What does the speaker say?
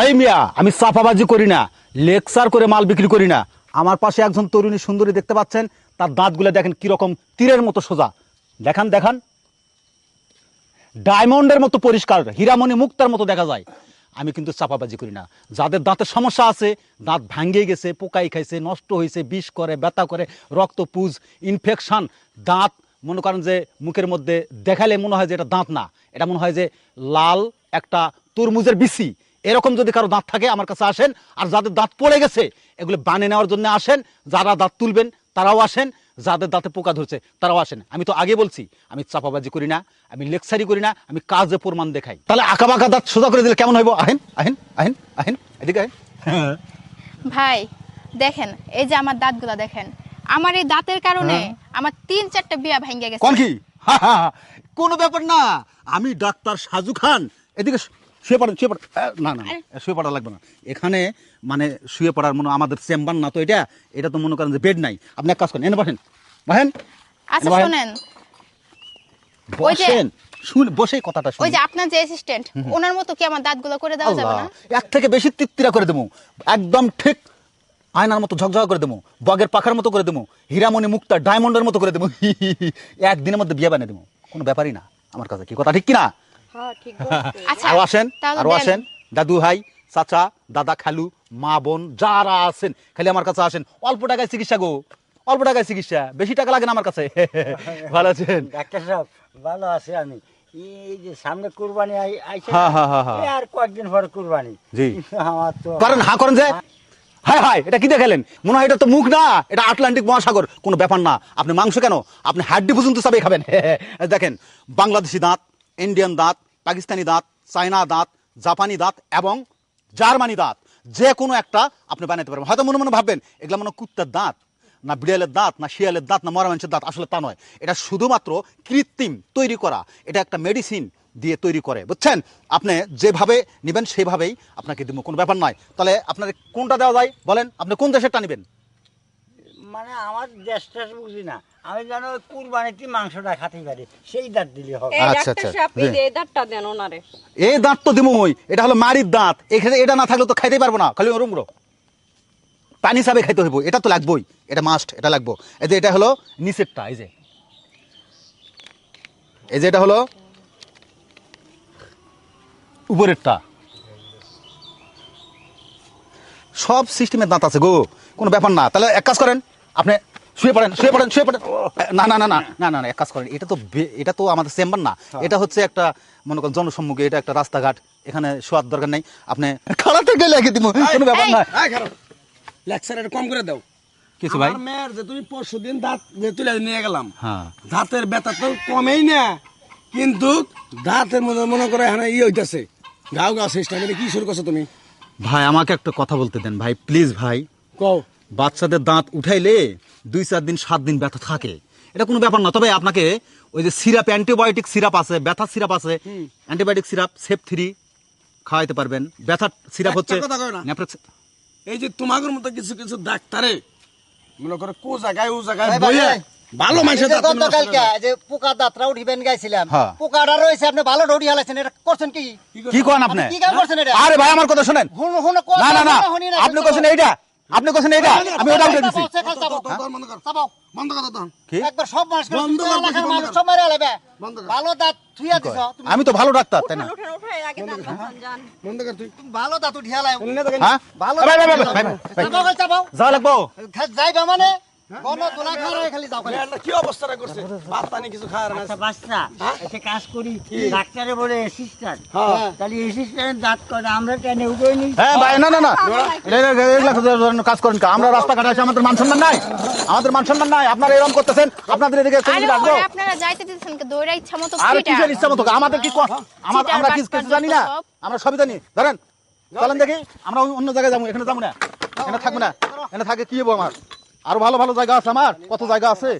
এই মিয়া, আমি চাপাবাজি করি না, লেকচার করে মাল বিক্রি করি না। আমার পাশে একজন তরুণী সুন্দরী দেখতে পাচ্ছেন, তার দাঁতগুলো দেখেন কীরকম তীরের মতো সোজা। দেখান দেখান। ডায়মন্ডের মতো পরিষ্কার, হীরামণি মুক্তার মতো দেখা যায়। আমি কিন্তু চাপাবাজি করি না। যাদের দাঁতের সমস্যা আছে, দাঁত ভাঙ্গে গেছে, পোকাই খাইছে, নষ্ট হয়েছে বিষ করে, ব্যথা করে, রক্ত, পুজ ইনফেকশন দাঁত, মনে করেন যে মুখের মধ্যে দেখালে মনে হয় যে এটা দাঁত না। এটা মনে হয় যে লাল একটা তরমুজের বিসি এরকম যদি কারও দাঁত থাকে আমার কাছে আসেন আর যাদের দাঁত পড়ে গেছে এগুলো বানিয়ে নেওয়ার জন্য আসেন যারা দাঁত তুলবেন তারাও আসেন যাদের দাঁতে পোকা ধরছে তারাও আসেন। আমি তো আগে বলছি আমি চাপাবাজি করি না আমি লেকচারি করি না আমি কাজে প্রমাণ দেখাই। তাহলে আঁকা বাঁকা দাঁত সোজা করে দিলে কেমন হইব? আহেন আহেন আহেন আহেন এদিকে আহেন। ভাই দেখেন এই যে আমার দাঁতগুলো দেখেন আমার এই দাঁতের কারণে আমার তিন চারটা বিয়া ভেঙে গেছে। কোন কি। কোনো ব্যাপার না। আমি ডাক্তার সাজু খান এদিকে শুয়ে পড়েন শুয়ে পড়েন না না শুয়ে পড়া লাগবে না। এখানে মানে শুয়ে পড়ার মনে আমাদের চেম্বার না তো এটা এটা তো মনে করেন যে বেড নাই। আপনি এক কাজ করেন এনে বসেন। বসেন। আচ্ছা। শোনেন। বসেন। শুন বসে কথাটা ওই যে আপনার যে অ্যাসিস্ট্যান্ট ওনার মতো কি আমার দাঁতগুলো করে দেওয়া যাবে না? এক থেকে বেশি তৃপ্তিরা করে দেবো। একদম ঠিক আয়নার মতো ঝকঝক করে দেবো। বগের পাখার মতো করে দেবো। হীরামণি মুক্তা ডায়মন্ডের মতো করে দেবো। একদিনের মধ্যে বিয়ে বানিয়ে দেবো। কোনো ব্যাপারই না আমার কাছে কি কথা ঠিক কিনা? আরও আসেন তাহলে আরও আসেন। দাদু ভাই চাচা দাদা খালু মা বোন যারা আছেন খালি আমার কাছে আসেন। অল্প টাকায় চিকিৎসা গো অল্প টাকায় চিকিৎসা বেশি টাকা লাগে না আমার কাছে। ভালো আছেন? ডাক্তার সাহেব ভালো আছি আমি। এই যে সামনে কুরবানি আইছে হ্যাঁ? হ্যাঁ, হ্যাঁ, হ্যাঁ। আর কয়েকদিন পরে কুরবানি। জি। আমার তো করেন হা করেন যে। হাই হাই এটা কি দেখালেন? মনে হয় এটা তো মুখ না এটা আটলান্টিক মহাসাগর। কোনো ব্যাপার না। আপনি মাংস কেন? আপনি হাড্ডি পর্যন্ত চাবে খাবেন। দেখেন বাংলাদেশি দাঁত ইন্ডিয়ান দাঁত পাকিস্তানি দাঁত চায়না দাঁত জাপানি দাঁত এবং জার্মানি দাঁত, যে কোনো একটা আপনি বানাতে পারবেন। হয়তো মনে মনে ভাববেন, এগুলো মনে কুত্তার দাঁত, না বিড়ালের দাঁত, না শিয়ালের দাঁত, না মরা দাঁত, আসলে তা নয়। এটা শুধুমাত্র কৃত্রিম তৈরি করা, এটা একটা মেডিসিন দিয়ে তৈরি করে, বুঝছেন? আপনি যেভাবে নেবেন সেভাবেই আপনাকে দিব, কোনো ব্যাপার নয়। তাহলে আপনার কোনটা দেওয়া যায় বলেন, আপনি কোন দেশেরটা নেবেন? মানে আমার দেশটা বুঝি না। আমি ওই কুরবানিতে মাংসটা খাতে পারি সেই দাঁত দিলে হবে। এই আচ্ছা, আচ্ছা, এই দাঁতটা দেন ওনারে। এই দাঁত তো দিব মই এটা হলো মারির দাঁত। এখানে এটা না থাকলে তো খাইতেই পারব না। খালি ওরম পানি হিসাবে খাইতে হইব এটা তো লাগবেই। এটা মাস্ট এটা লাগবো। এই যে এটা হলো নিচেরটা এই যে। এই যে এটা হলো উপরেরটা। সব সিস্টেমের দাঁত আছে গো কোনো ব্যাপার না। তাহলে এক কাজ করেন আপনি শুয়ে পড়েন শুয়ে পড়েন শুয়ে পড়েন। না না না না না না এক কাজ করেন এটা তো এটা তো আমাদের চেম্বার না। এটা হচ্ছে একটা মনে করেন জনসম্মুখে এটা একটা রাস্তাঘাট এখানে শোয়ার দরকার নেই। আপনি খাড়াতে গেলে লেগে দিব কোনো ব্যাপার না। এই খারাপ। লেকচার এটা কম করে দাও। কিছু ভাই? মেয়ের যে তুমি পরশু দিন দাঁত তুলে নিয়ে গেলাম হ্যাঁ। দাঁতের ব্যথা তো কমেই না। কিন্তু দাঁতের মনে মনে করে এখানে ই হইতাছে। গাও গাও সিস্টেম এটা কি শুরু করছ তুমি? ভাই আমাকে একটা কথা বলতে দেন। ভাই প্লিজ ভাই। কও। বাচ্চাদের দাঁত উঠাইলে দুই চার দিন সাত দিন ব্যথা থাকে। এটা কোনো ব্যাপার না তবে আপনাকে ওই যে সিরাপ অ্যান্টিবায়োটিক সিরাপ আছে ব্যথার সিরাপ আছে অ্যান্টিবায়োটিক সিরাপ সেফ থ্রি খাওয়াইতে পারবেন। ব্যথার সিরাপ হচ্ছে এই যে তোমাদের মতো কিছু কিছু ডাক্তারে মনে করে কো জায়গায় ও জায়গায়। ভালো মানুষের গতকালকে। যে পোকা দাঁতরা উঠিবেন গাইছিলাম হ্যাঁ। পোকাটা রয়েছে আপনি ভালো ডৌড়ি হালাইছেন এটা করছেন কি? কি করেন আপনি? কি করছেন এটা? আরে ভাই আমার কথা শুনেন। না না না আপনি কোছেন এইটা? আপনি কোছেন এটা? আমি ওটা উঠে দিছি বন্ধ কর একবার সব মানুষ বন্ধ কর, মানুষ সব মেরে ভালো দাঁত থুইয়া দিছ তুমি আমি তো ভালো ডাক্তার তাই না? উঠেন উঠেন আগে দাঁত দেখান যান। বন্ধ কর তুই। ভালো দাঁত উঠিয়া লাই হ্যাঁ? ভালো ভাই, ভাই, ভাই, ভাই, লাগবো? যাইবা মানে? না আচ্ছা কাজ অ্যাসিস্ট্যান্ট হ্যাঁ। হ্যাঁ। ভাই না না না। এটা- এটা- এগুলা ধরনের কাজ করেন আমরা রাস্তাঘাটে আছি আমাদের মান সম্মান নাই। আমাদের মান সম্মান নাই। আপনারা এরকম করতেছেন আপনাদের এদিকে আরে চলে আসব ওরে আপনারা যাইতে দিতেছেন দৌড়া ইচ্ছা মতো আর কিসের ইচ্ছা মতো আমাদের কি আমার- চিটার আমরা কি জানি না? আমরা সবই জানি। ধরেন চলেন দেখি। আমরা অন্য জায়গায় যাব এখানে যাব না। এখানে থাকব না। এখানে থাকে কি হব আমার? আরও ভালো ভালো জায়গা আছে আমার? কত জায়গা আছে?